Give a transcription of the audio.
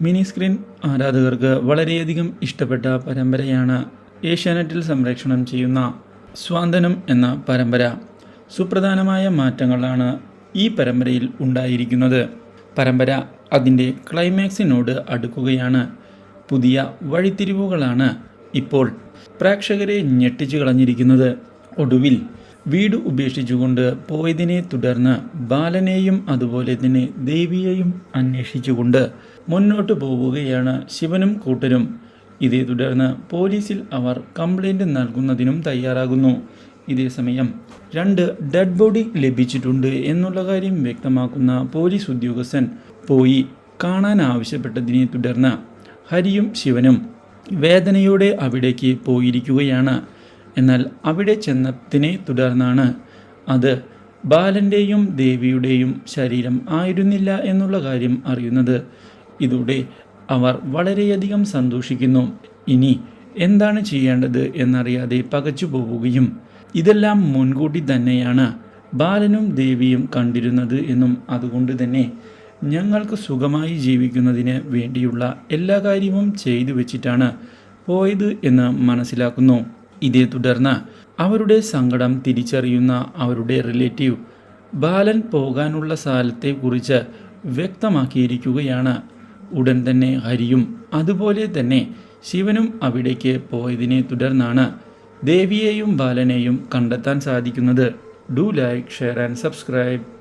Mini screen ആരാധകർക്ക് വളരെയധികം ഇഷ്ടപ്പെട്ട പരമ്പരയാണ് ഏഷ്യാനെറ്റിൽ സംരക്ഷണം ചെയ്യുന്ന സ്വാന്തനം എന്ന പരമ്പര. സുപ്രധാനമായ മാറ്റങ്ങളാണ് ഈ പരമ്പരയിൽ ഉണ്ടായിരിക്കുന്നത്. പരമ്പര അതിന്റെ ക്ലൈമാക്സിനോട് അടുക്കുകയാണ്. പുതിയ വഴിത്തിരിവുകളാണ് ഇപ്പോൾ പ്രേക്ഷകരെ ഞെട്ടിച്ചു കളഞ്ഞിരിക്കുന്നത്. ഒടുവിൽ വീട് ഉപേക്ഷിച്ചുകൊണ്ട് പോയതിനെ തുടർന്ന് ബാലനെയും അതുപോലെ തന്നെ ദേവിയെയും അന്വേഷിച്ചുകൊണ്ട് മുന്നോട്ട് പോവുകയാണ് ശിവനും കൂട്ടരും. ഇതേ തുടർന്ന് പോലീസിൽ അവർ കംപ്ലൈന്റ് നൽകുന്നതിനും തയ്യാറാകുന്നു. ഇതേസമയം രണ്ട് ഡെഡ് ബോഡി ലഭിച്ചിട്ടുണ്ട് എന്നുള്ള കാര്യം വ്യക്തമാക്കുന്ന പോലീസ് ഉദ്യോഗസ്ഥൻ പോയി കാണാൻ ആവശ്യപ്പെട്ടതിനെ തുടർന്ന് ഹരിയും ശിവനും വേദനയോടെ അവിടേക്ക് പോയിരിക്കുകയാണ്. എന്നാൽ അവിടെ ചെന്നതിനെ തുടർന്നാണ് അത് ബാലന്റെയും ദേവിയുടെയും ശരീരം ആയിരുന്നില്ല എന്നുള്ള കാര്യം അറിയുന്നത്. ഇതോടെ അവർ വളരെയധികം സന്തോഷിക്കുന്നു. ഇനി എന്താണ് ചെയ്യേണ്ടത് എന്നറിയാതെ പകച്ചു പോവുകയും ഇതെല്ലാം മുൻകൂട്ടി തന്നെയാണ് ബാലനും ദേവിയും കണ്ടിരുന്നത് എന്നും അതുകൊണ്ട് തന്നെ ഞങ്ങൾക്ക് സുഖമായി ജീവിക്കുന്നതിന് വേണ്ടിയുള്ള എല്ലാ കാര്യവും ചെയ്തു വെച്ചിട്ടാണ് പോയത് എന്ന് മനസ്സിലാക്കുന്നു. ഇതേ തുടർന്ന് അവരുടെ സങ്കടം തിരിച്ചറിയുന്ന അവരുടെ റിലേറ്റീവ് ബാലൻ പോകാനുള്ള സ്ഥലത്തെക്കുറിച്ച് വ്യക്തമാക്കിയിരിക്കുകയാണ്. ഉടൻ തന്നെ ഹരിയും അതുപോലെ തന്നെ ശിവനും അവിടേക്ക് പോയതിനെ തുടർന്നാണ് ദേവിയെയും ബാലനെയും കണ്ടെത്താൻ സാധിക്കുന്നത്. Do like share and subscribe